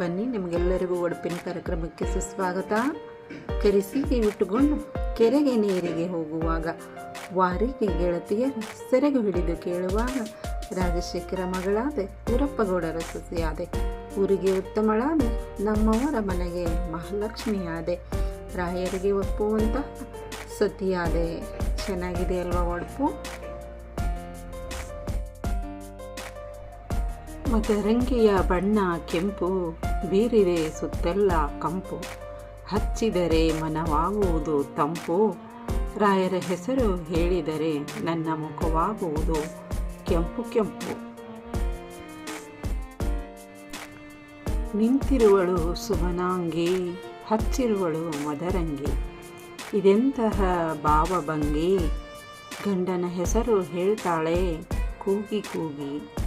ಬನ್ನಿ, ನಿಮಗೆಲ್ಲರಿಗೂ ಒಡಪಿನ ಕಾರ್ಯಕ್ರಮಕ್ಕೆ ಸುಸ್ವಾಗತ. ಕರೆಸಿಗೆ ಇಟ್ಟುಕೊಂಡು ಕೆರೆಗೆ ನೀರಿಗೆ ಹೋಗುವಾಗ ವಾರಿಗೆ ಗೆಳತಿಯರು ಸೆರೆಗೆ ಹಿಡಿದು ಕೇಳುವಾಗ ರಾಜಶೇಖರ ಮಗಳಾದೆ ವೀರಪ್ಪಗೌಡರ ಸೊಸೆಯಾದೆ ಊರಿಗೆ ಉತ್ತಮಳಾದೆ ನಮ್ಮವರ ಮನೆಗೆ ಮಹಾಲಕ್ಷ್ಮಿಯಾದೆ ರಾಯರಿಗೆ ಒಪ್ಪುವಂತಹ ಸತಿಯಾದೆ. ಚೆನ್ನಾಗಿದೆ ಅಲ್ವಾ ಒಡಪು? ರಂಗಿಯ ಬಣ್ಣ ಕೆಂಪು ಬೀರಿದೆ ಸುತ್ತೆಲ್ಲ ಕಂಪು. ಹಚ್ಚಿದರೆ ಮನವಾಗುವುದು ತಂಪು. ರಾಯರ ಹೆಸರು ಹೇಳಿದರೆ ನನ್ನ ಮುಖವಾಗುವುದು ಕೆಂಪು ಕೆಂಪು. ನಿಂತಿರುವಳು ಸುಮನಾಂಗಿ, ಹಚ್ಚಿರುವಳು ಮದರಂಗಿ. ಇದೆಂತಹ ಭಾವಭಂಗಿ? ಗಂಡನ ಹೆಸರು ಹೇಳ್ತಾಳೆ, ಕೂಗಿ ಕೂಗಿ.